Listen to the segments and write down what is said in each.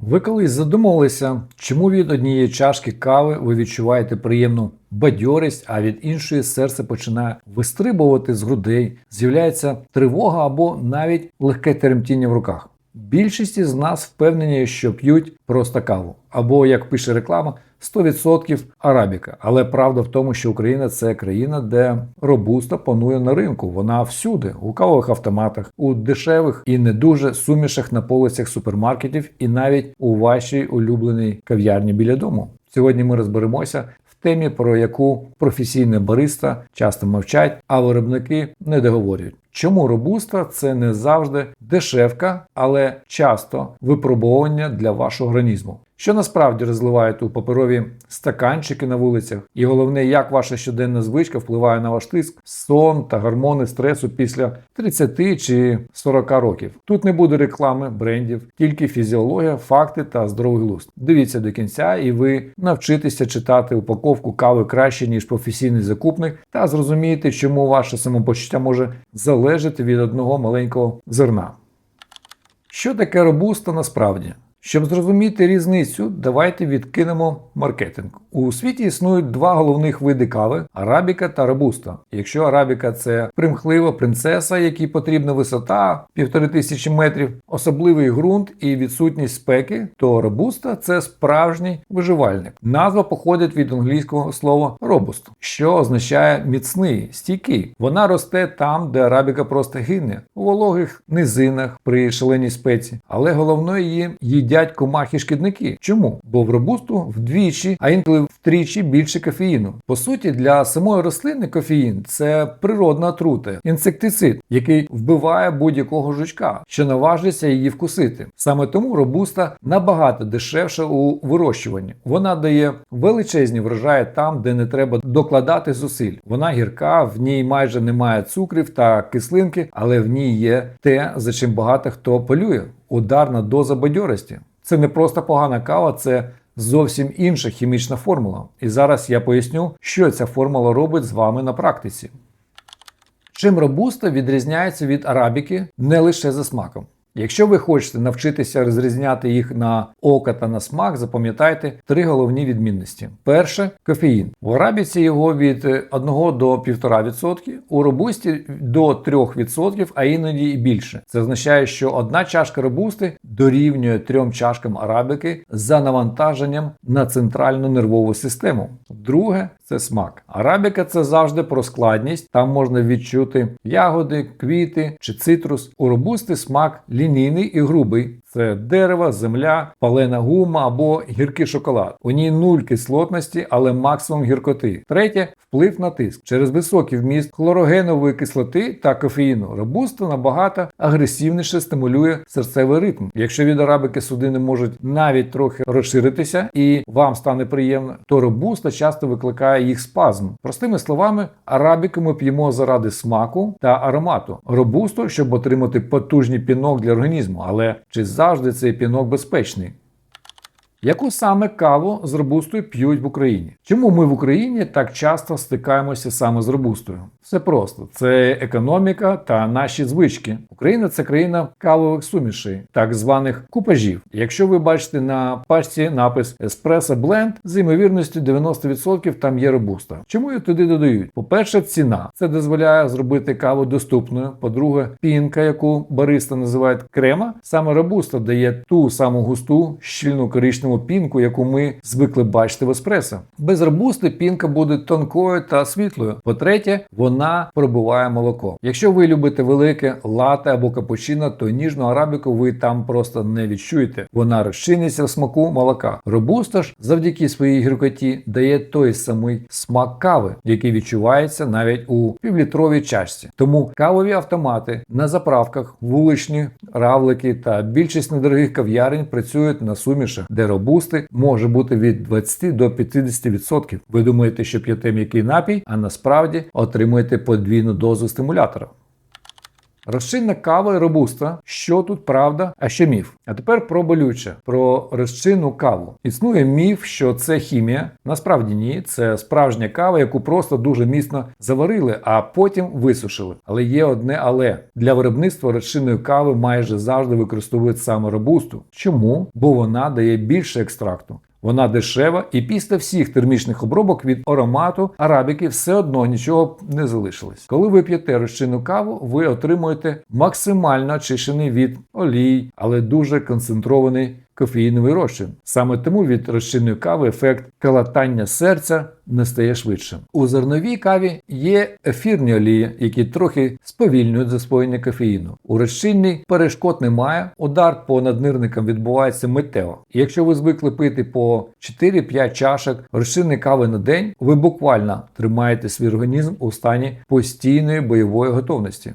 Ви колись задумувалися, чому від однієї чашки кави ви відчуваєте приємну бадьорість, а від іншої серце починає вистрибувати з грудей, з'являється тривога або навіть легке теремтіння в руках. Більшість із нас впевнені, що п'ють просто каву, або, як пише реклама, 100% арабіка. Але правда в тому, що Україна це країна, де робуста панує на ринку. Вона всюди, у кавових автоматах, у дешевих і не дуже сумішах на полицях супермаркетів, і навіть у вашій улюбленій кав'ярні біля дому. Сьогодні ми розберемося темі, про яку професійне бариста часто мовчать, а виробники не договорюють. Чому робуста це не завжди дешевка, але часто випробування для вашого організму. Що насправді розливають у паперові стаканчики на вулицях, і головне, як ваша щоденна звичка впливає на ваш тиск, сон та гормони стресу після 30 чи 40 років. Тут не буде реклами, брендів, тільки фізіологія, факти та здоровий глузд. Дивіться до кінця, і ви навчитеся читати упаковку кави краще ніж професійний закупник, та зрозумієте, чому ваше самопочуття може залежати від одного маленького зерна. Що таке робуста насправді? Щоб зрозуміти різницю, давайте відкинемо маркетинг. У світі існують два головних види кави арабіка та робуста. Якщо арабіка це примхлива принцеса, якій потрібна висота півтори тисячі метрів, особливий ґрунт і відсутність спеки, то робуста це справжній виживальник. Назва походить від англійського слова робуст, що означає міцний, стійкий. Вона росте там, де арабіка просто гине, у вологих низинах при шаленій спеці. Але головне її їдять комахи шкідники. Чому? Бо в робусту вдвічі, а інколи втричі більше кофеїну. По суті, для самої рослини кофеїн це природна отрута, інсектицид, який вбиває будь-якого жучка, що наважиться її вкусити. Саме тому робуста набагато дешевша у вирощуванні. Вона дає величезні врожаї там, де не треба докладати зусиль. Вона гірка, в ній майже немає цукрів та кислинки, але в ній є те, за чим багато хто полює ударна доза бадьорості. Це не просто погана кава, це зовсім інша хімічна формула. І зараз я поясню, що ця формула робить з вами на практиці. Чим робуста відрізняється від арабіки не лише за смаком. Якщо ви хочете навчитися розрізняти їх на око та на смак, запам'ятайте три головні відмінності. Перше кофеїн. В арабіці його від 1 до 1,5%, у робусті до 3%, а іноді і більше. Це означає, що одна чашка робусти дорівнює трьом чашкам арабіки за навантаженням на центральну нервову систему. Друге це смак. Арабіка це завжди про складність. Там можна відчути ягоди, квіти чи цитрус. У робусти смак лінійний і грубий. Це дерево, земля, палена гума або гіркий шоколад. У ній нуль кислотності, але максимум гіркоти. Третє вплив на тиск. Через високий вміст хлорогенової кислоти та кофеїну робуста набагато агресивніше стимулює серцевий ритм. Якщо від арабики судини можуть навіть трохи розширитися і вам стане приємно, то робуста часто викликає їх спазм. Простими словами, арабіку ми п'ємо заради смаку та аромату. Робусту, щоб отримати потужний пінок для організму, але чи завжди цей пінок безпечний? Яку саме каву з робустою п'ють в Україні? Чому ми в Україні так часто стикаємося саме з робустою? Все просто це економіка та наші звички. Україна це країна кавових сумішей, так званих купажів. Якщо ви бачите на пачці напис Espresso Blend, з ймовірністю 90% там є робуста. Чому її туди додають? По-перше, ціна це дозволяє зробити каву доступною. По-друге, пінка, яку бариста називають крема, саме робуста дає ту саму густу, щільну коричневу пінку, яку ми звикли бачити в еспресо. Без робусти пінка буде тонкою та світлою. По-третє, вона пробиває молоко. Якщо ви любите велике лате або капучино, то ніжну арабіку ви там просто не відчуєте. Вона розчиниться в смаку молока. Робуста ж завдяки своїй гіркоті дає той самий смак кави, який відчувається навіть у півлітровій чашці. Тому кавові автомати на заправках, вуличні равлики та більшість недорогих кав'ярень працюють на сумішах, де робусти може бути від 20 до 50%. Ви думаєте, що п'єте м'який напій, а насправді отримуєте подвійну дозу стимулятора. Розчинна кава і робуста. Що тут правда, а що міф? А тепер про болюче, про розчинну каву. Існує міф, що це хімія. Насправді ні, це справжня кава, яку просто дуже міцно заварили, а потім висушили. Але є одне але для виробництва розчинної кави майже завжди використовують саме робусту. Чому? Бо вона дає більше екстракту. Вона дешева, і після всіх термічних обробок від аромату арабіки все одно нічого не залишилось. Коли ви п'єте розчинну каву, ви отримуєте максимально очищений від олій, але дуже концентрований кофеїновий розчин. Саме тому від розчинної кави ефект калатання серця не стає швидшим. У зерновій каві є ефірні олії, які трохи сповільнюють засвоєння кофеїну. У розчинній перешкод немає. Удар по наднирникам відбувається миттєво. Якщо ви звикли пити по 4-5 чашок розчинної кави на день, ви буквально тримаєте свій організм у стані постійної бойової готовності.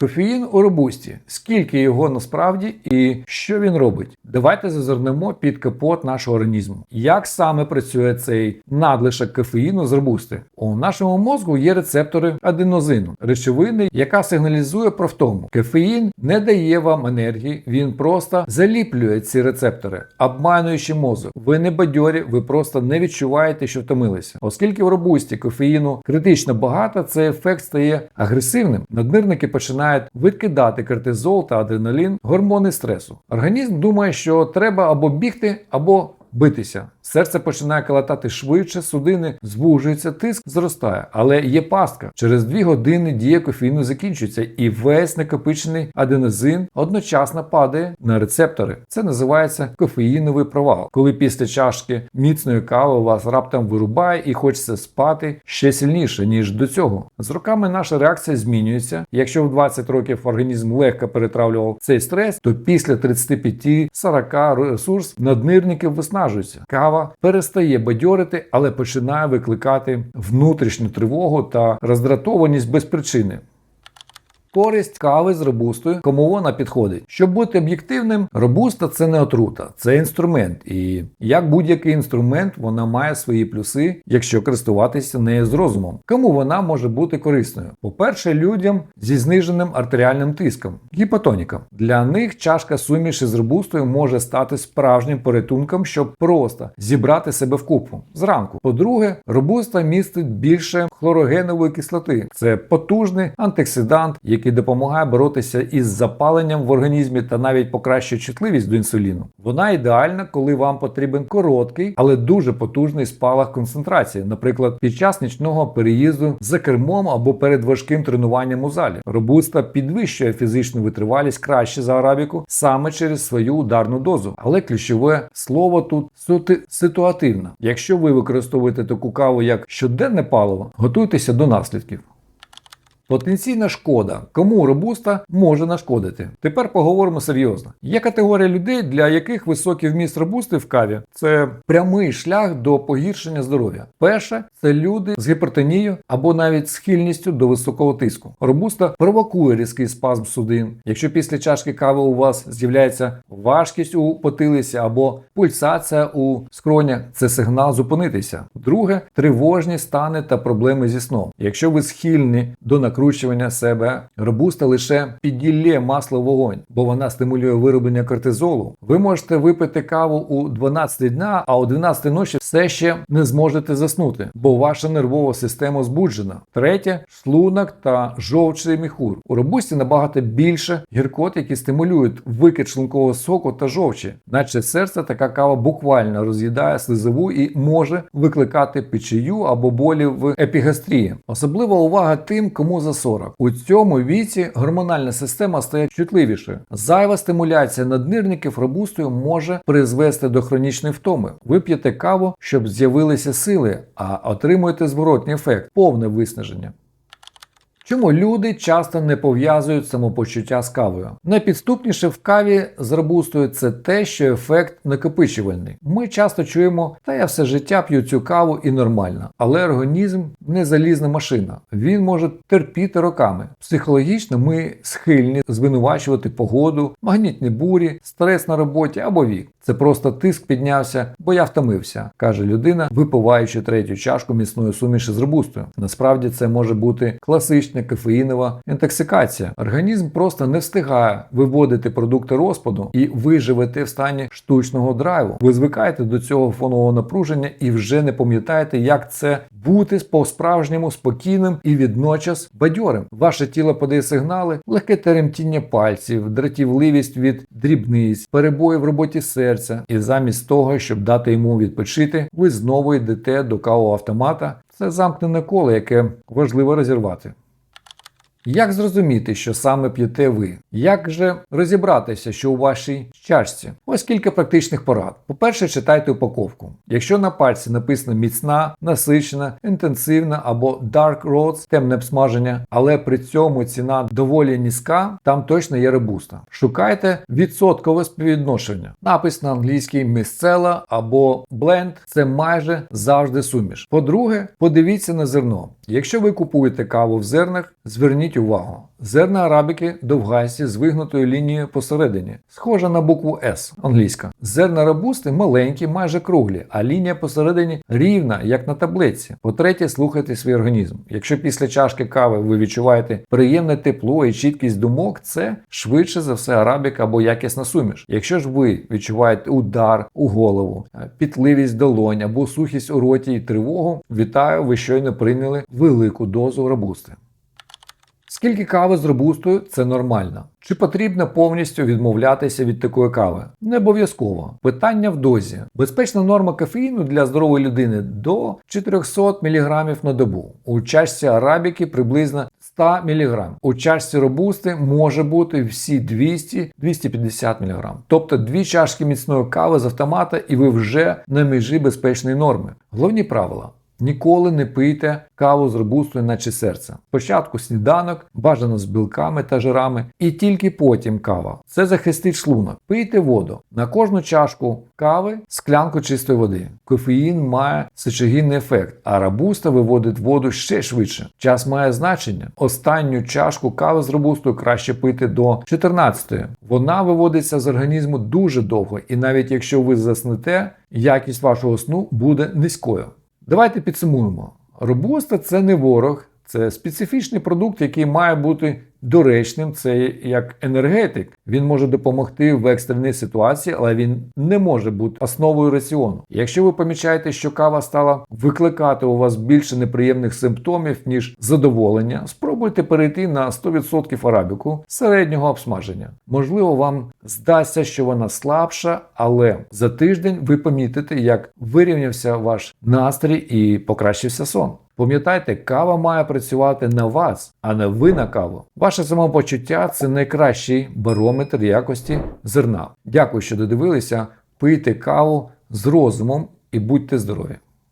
Кофеїн у робусті. Скільки його насправді і що він робить? Давайте зазирнемо під капот нашого організму. Як саме працює цей надлишок кофеїну з робусти? У нашому мозку є рецептори аденозину, речовини, яка сигналізує про втому. Кофеїн не дає вам енергії, він просто заліплює ці рецептори, обмануючи мозок. Ви не бадьорі, ви просто не відчуваєте, що втомилися. Оскільки в робусті кофеїну критично багато, цей ефект стає агресивним. Наднирники починають викидати кортизол та адреналін, гормони стресу. Організм думає, що треба або бігти, або битися. Серце починає калатати швидше, судини звужуються, тиск зростає. Але є пастка. Через дві години дія кофеїну закінчується, і весь накопичений аденозин одночасно падає на рецептори. Це називається кофеїновий провал. Коли після чашки міцної кави вас раптом вирубає і хочеться спати ще сильніше, ніж до цього. З роками наша реакція змінюється. Якщо в 20 років організм легко перетравлював цей стрес, то після 35-40 ресурс наднирників виснажується. Кава перестає бадьорити, але починає викликати внутрішню тривогу та роздратованість без причини. Користь кави з робустою, кому вона підходить. Щоб бути об'єктивним, робуста це не отрута, це інструмент. І як будь-який інструмент, вона має свої плюси, якщо користуватися нею з розумом. Кому вона може бути корисною? По-перше, людям зі зниженим артеріальним тиском, гіпотонікам. Для них чашка суміші з робустою може стати справжнім порятунком, щоб просто зібрати себе в купу зранку. По-друге, робуста містить більше хлорогенової кислоти. Це потужний антиоксидант, який допомагає боротися із запаленням в організмі та навіть покращує чутливість до інсуліну. Вона ідеальна, коли вам потрібен короткий, але дуже потужний спалах концентрації, наприклад, під час нічного переїзду за кермом або перед важким тренуванням у залі. Робуста підвищує фізичну витривалість краще за арабіку саме через свою ударну дозу. Але ключове слово тут сути- ситуативно. Якщо ви використовуєте таку каву як щоденне паливо, готуйтеся до наслідків. Потенційна шкода, кому робуста може нашкодити. Тепер поговоримо серйозно. Є категорія людей, для яких високий вміст робусти в каві це прямий шлях до погіршення здоров'я. Перше це люди з гіпертонією або навіть схильністю до високого тиску. Робуста провокує різкий спазм судин. Якщо після чашки кави у вас з'являється важкість у потилиці або пульсація у скронях, це сигнал зупинитися. Друге тривожні стани та проблеми зі сном. Якщо ви схильні до накручування себе, робуста лише піділє масло вогонь, бо вона стимулює вироблення кортизолу. Ви можете випити каву у 12 дня, а о 12 ночі все ще не зможете заснути, бо ваша нервова система збуджена. Третє шлунок та жовчий міхур. У робусті набагато більше гіркот, які стимулюють викид шлункового соку та жовчі, наче серце така кава буквально роз'їдає слизову і може викликати печію або болі в епігастрії. Особлива увага тим, кому за 40. У цьому віці гормональна система стає чутливішою. Зайва стимуляція наднирників робустою може призвести до хронічної втоми. Ви п'єте каву, щоб з'явилися сили, а отримуєте зворотній ефект повне виснаження. Чому люди часто не пов'язують самопочуття з кавою? Найпідступніше в каві з робустою це те, що ефект накопичувальний. Ми часто чуємо, та я все життя п'ю цю каву і нормально. Але організм не залізна машина. Він може терпіти роками. Психологічно ми схильні звинувачувати погоду, магнітні бурі, стрес на роботі або вік. Це просто тиск піднявся, бо я втомився, каже людина, випиваючи третю чашку міцної суміші з робустою. Насправді це може бути класичний хронічна кофеїнова інтоксикація. Організм просто не встигає виводити продукти розпаду, і ви живете в стані штучного драйву. Ви звикаєте до цього фонового напруження і вже не пам'ятаєте, як це бути по-справжньому спокійним і відночас бадьорим. Ваше тіло подає сигнали, легке теремтіння пальців, дратівливість від дрібниць, перебої в роботі серця. І замість того, щоб дати йому відпочити, ви знову йдете до кавового автомата. Це замкнене коло, яке важливо розірвати. Як зрозуміти, що саме п'єте ви? Як же розібратися, що у вашій чашці? Ось кілька практичних порад. По-перше, читайте упаковку. Якщо на пальці написано міцна, насичена, інтенсивна або dark roast, темне обсмаження, але при цьому ціна доволі низька, там точно є ребуста. Шукайте відсоткове співвідношення. Напис на англійській місцела або blend – це майже завжди суміш. По-друге, подивіться на зерно. Якщо ви купуєте каву в зернах, зверніть увагу. Зерна арабіки довгасті з вигнутою лінією посередині, схожа на букву S англійська. Зерна рабусти маленькі, майже круглі, а лінія посередині рівна, як на таблиці. По-третє, слухайте свій організм. Якщо після чашки кави ви відчуваєте приємне тепло і чіткість думок, це швидше за все арабіка або якісна суміш. Якщо ж ви відчуваєте удар у голову, пітливість долонь або сухість у роті і тривогу, вітаю, ви щойно прийняли велику дозу рабусти. Скільки кави з робустою це нормально. Чи потрібно повністю відмовлятися від такої кави? Не обов'язково. Питання в дозі. Безпечна норма кофеїну для здорової людини до 400 мг на добу. У чашці арабіки приблизно 100 мг. У чашці робусти може бути всі 200-250 мг. Тобто дві чашки міцної кави з автомата, і ви вже на межі безпечної норми. Головні правила. Ніколи не пийте каву з робустою, наче серце. Спочатку сніданок, бажано з білками та жирами, і тільки потім кава. Це захистить шлунок. Пийте воду. На кожну чашку кави склянку чистої води. Кофеїн має сечогінний ефект, а рабуста виводить воду ще швидше. Час має значення. Останню чашку кави з робустою краще пити до 14-ї. Вона виводиться з організму дуже довго, і навіть якщо ви заснете, якість вашого сну буде низькою. Давайте підсумуємо. Робуста це не ворог, це специфічний продукт, який має бути доречним. Це як енергетик. Він може допомогти в екстреній ситуації, але він не може бути основою раціону. Якщо ви помічаєте, що кава стала викликати у вас більше неприємних симптомів, ніж задоволення, спробуйте перейти на 100% арабіку середнього обсмаження. Можливо, вам здасться, що вона слабша, але за тиждень ви помітите, як вирівнявся ваш настрій і покращився сон. Пам'ятайте, кава має працювати на вас, а не ви на каву. Ваше самопочуття це найкращий барометр якості зерна. Дякую, що додивилися. Пийте каву з розумом і будьте здорові!